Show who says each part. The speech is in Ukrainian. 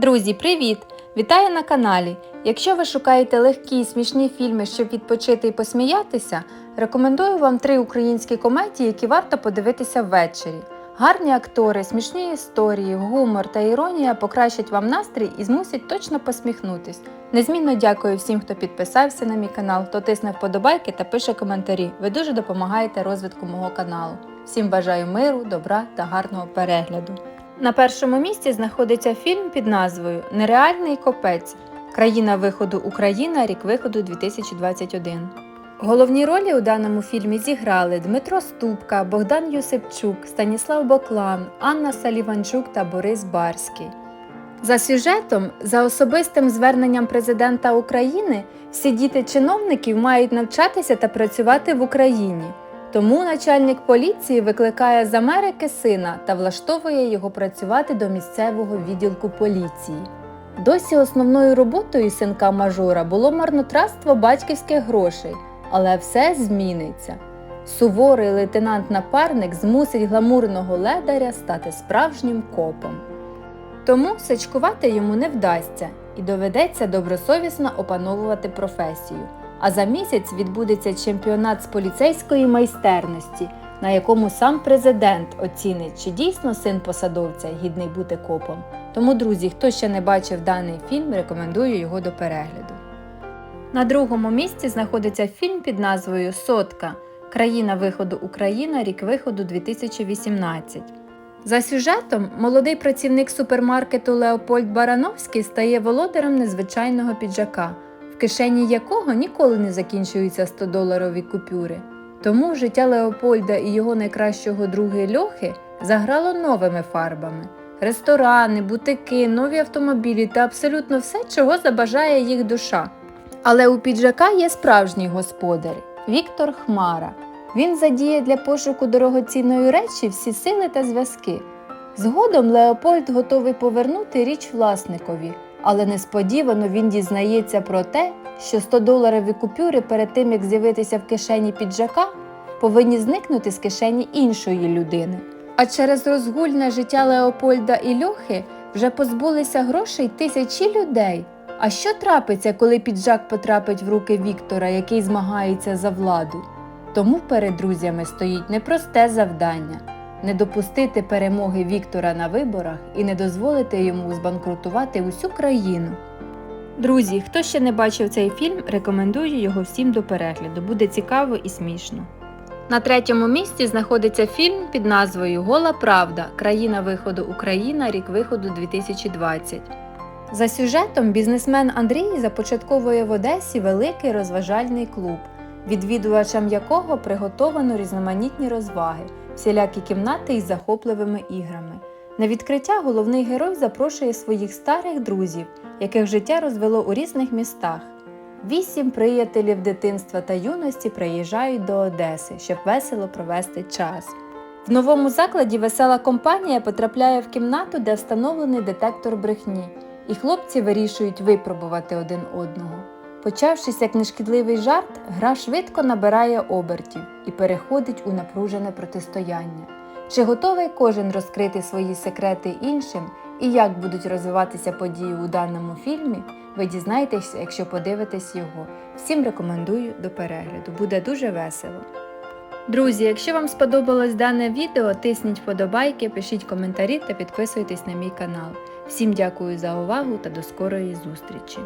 Speaker 1: Друзі, привіт! Вітаю на каналі! Якщо ви шукаєте легкі і смішні фільми, щоб відпочити і посміятися, рекомендую вам три українські комедії, які варто подивитися ввечері. Гарні актори, смішні історії, гумор та іронія покращать вам настрій і змусять точно посміхнутись. Незмінно дякую всім, хто підписався на мій канал, хто тисне вподобайки та пише коментарі. Ви дуже допомагаєте розвитку мого каналу. Всім бажаю миру, добра та гарного перегляду. На першому місці знаходиться фільм під назвою Нереальний копець. Країна виходу Україна, рік виходу 2021. Головні ролі у даному фільмі зіграли Дмитро Ступка, Богдан Юсипчук, Станіслав Боклан, Анна Саліванчук та Борис Барський. За сюжетом, за особистим зверненням президента України, всі діти чиновників мають навчатися та працювати в Україні. Тому начальник поліції викликає з Америки сина та влаштовує його працювати до місцевого відділку поліції. Досі основною роботою синка мажора було марнотратство батьківських грошей, але все зміниться. Суворий лейтенант-напарник змусить гламурного ледаря стати справжнім копом. Тому сачкувати йому не вдасться і доведеться добросовісно опановувати професію. А за місяць відбудеться чемпіонат з поліцейської майстерності, на якому сам президент оцінить, чи дійсно син посадовця гідний бути копом. Тому, друзі, хто ще не бачив даний фільм, рекомендую його до перегляду. На другому місці знаходиться фільм під назвою Сотка. Країна виходу Україна, рік виходу 2018. За сюжетом, молодий працівник супермаркету Леопольд Барановський стає володарем незвичайного піджака, кишені якого ніколи не закінчуються 100-доларові купюри. Тому життя Леопольда і його найкращого друга Льохи заграло новими фарбами: ресторани, бутики, нові автомобілі та абсолютно все, чого забажає їх душа. Але у піджака є справжній господар Віктор Хмара. Він задіє для пошуку дорогоцінної речі всі сили та зв'язки. Згодом Леопольд готовий повернути річ власникові, але несподівано він дізнається про те, що 100-доларові купюри перед тим, як з'явитися в кишені піджака, повинні зникнути з кишені іншої людини. А через розгульне життя Леопольда і Льохи вже позбулися грошей тисячі людей. А що трапиться, коли піджак потрапить в руки Віктора, який змагається за владу? Тому перед друзями стоїть непросте завдання не допустити перемоги Віктора на виборах і не дозволити йому збанкрутувати усю країну. Друзі, хто ще не бачив цей фільм, рекомендую його всім до перегляду. Буде цікаво і смішно. На третьому місці знаходиться фільм під назвою Гола Правда. Країна виходу Україна, рік виходу 2020. За сюжетом бізнесмен Андрій започатковує в Одесі великий розважальний клуб, відвідувачам якого приготовано різноманітні розваги, всілякі кімнати із захопливими іграми. На відкриття головний герой запрошує своїх старих друзів, яких життя розвело у різних містах. Вісім приятелів дитинства та юності приїжджають до Одеси, щоб весело провести час. В новому закладі весела компанія потрапляє в кімнату, де встановлений детектор брехні, і хлопці вирішують випробувати один одного. Почавшись як нешкідливий жарт, гра швидко набирає обертів і переходить у напружене протистояння. Чи готовий кожен розкрити свої секрети іншим і як будуть розвиватися події у даному фільмі, ви дізнаєтеся, якщо подивитесь його. Всім рекомендую до перегляду, буде дуже весело. Друзі, якщо вам сподобалось дане відео, тисніть вподобайки, пишіть коментарі та підписуйтесь на мій канал. Всім дякую за увагу та до скорої зустрічі!